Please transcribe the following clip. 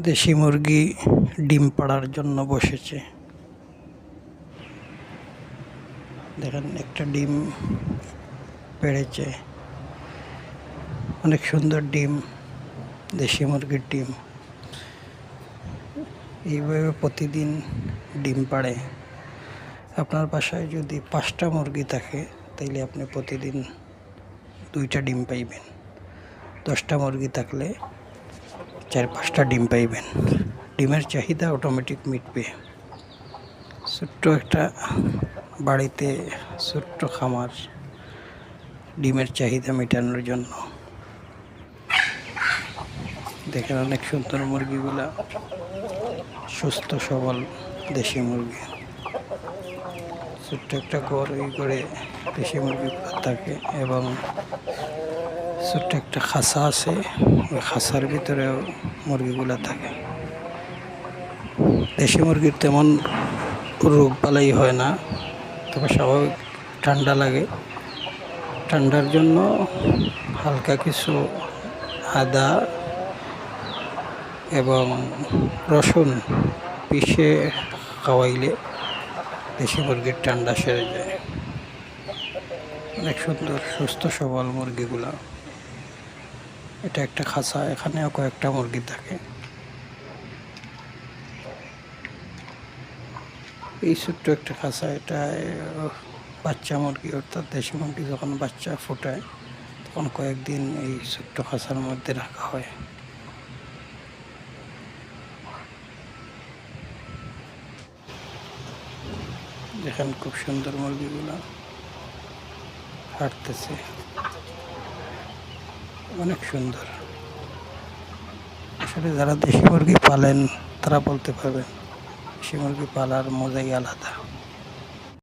দেশি মুরগি ডিম পাড়ার জন্য বসেছে। দেখেন, একটা ডিম পেড়েছে। অনেক সুন্দর ডিম, দেশি মুরগির ডিম। এইভাবে প্রতিদিন ডিম পাড়ে। আপনার বাসায় যদি পাঁচটা মুরগি থাকে, তাইলে আপনি প্রতিদিন দুইটা ডিম পাইবেন। দশটা মুরগি থাকলে চার পাঁচটা ডিম পাইবেন। ডিমের চাহিদা অটোমেটিক মিটবে। ছোট্ট একটা বাড়িতে ছোট্ট খামার ডিমের চাহিদা মেটানোর জন্য। দেখেন অনেক সুন্দর মুরগিগুলা। সুস্থ, সবল দেশি মুরগি। ছোট্ট একটা ঘর এই করে দেশি মুরগি থাকে এবং ছোট্ট একটা খাসা আছে, ওই খাঁচার ভিতরেও মুরগিগুলো থাকে। দেশি মুরগির তেমন রোগ বালাই হয় না, তবে স্বাভাবিক ঠান্ডা লাগে। ঠান্ডার জন্য হালকা কিছু আদা এবং রসুন পিষে খাওয়াইলে দেশি মুরগির ঠান্ডা সেরে যায়। অনেক সুন্দর, সুস্থ, সবল মুরগিগুলা। এটা একটা খাঁচা, এখানেও কয়েকটা মুরগি থাকে। এই ছোট্ট একটা খাঁচা এটা বাচ্চা মুরগি, অর্থাৎ দেশি মুরগি যখন বাচ্চা ফোটায়, তখন কয়েকদিন এই ছোট্ট খাঁচার মধ্যে রাখা হয়। দেখেন খুব সুন্দর মুরগিগুলো হাঁটতেছে। অনেক সুন্দর। আসলে যারা দেশি মুরগি পালেন, তারা বলতে পারবেন, দেশি মুরগি পালার মজাই আলাদা।